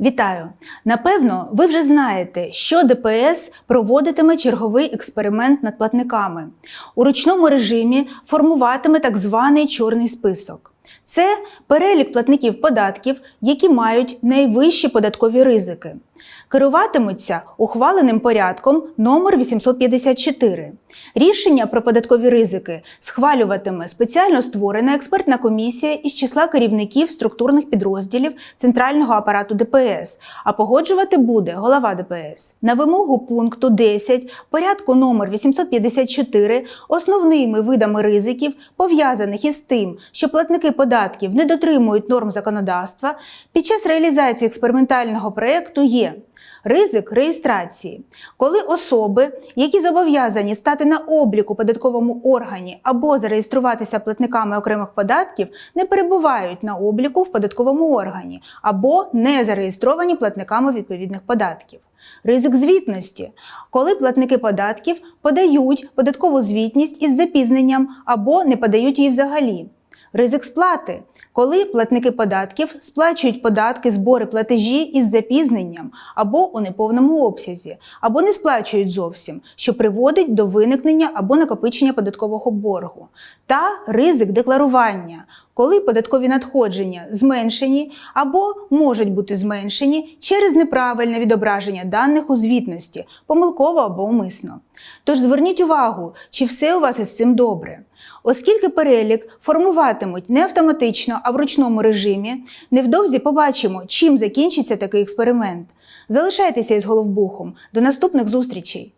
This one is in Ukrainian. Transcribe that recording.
Вітаю! Напевно, ви вже знаєте, що ДПС проводитиме черговий експеримент над платниками. У ручному режимі формуватиме так званий чорний список. Це перелік платників податків, які мають найвищі податкові ризики. Керуватимуться ухваленим порядком номер 854. Рішення про податкові ризики схвалюватиме спеціально створена експертна комісія із числа керівників структурних підрозділів центрального апарату ДПС, а погоджувати буде голова ДПС. На вимогу пункту 10 порядку номер 854 основними видами ризиків, пов'язаних із тим, що платники податків не дотримують норм законодавства, під час реалізації експериментального проєкту є Ризик реєстрації, коли особи, які зобов'язані стати на облік у податковому органі або зареєструватися платниками окремих податків, не перебувають на обліку в податковому органі або не зареєстровані платниками відповідних податків. Ризик звітності, коли платники податків подають податкову звітність із запізненням або не подають її взагалі. Ризик сплати, коли платники податків сплачують податки, збори платежі із запізненням або у неповному обсязі, або не сплачують зовсім, що приводить до виникнення або накопичення податкового боргу, та ризик декларування, коли податкові надходження зменшені або можуть бути зменшені через неправильне відображення даних у звітності, помилково або умисно. Тож зверніть увагу, чи все у вас із цим добре. Оскільки перелік формуватимуть не автоматично, а в ручному режимі, невдовзі побачимо, чим закінчиться такий експеримент. Залишайтеся із головбухом. До наступних зустрічей!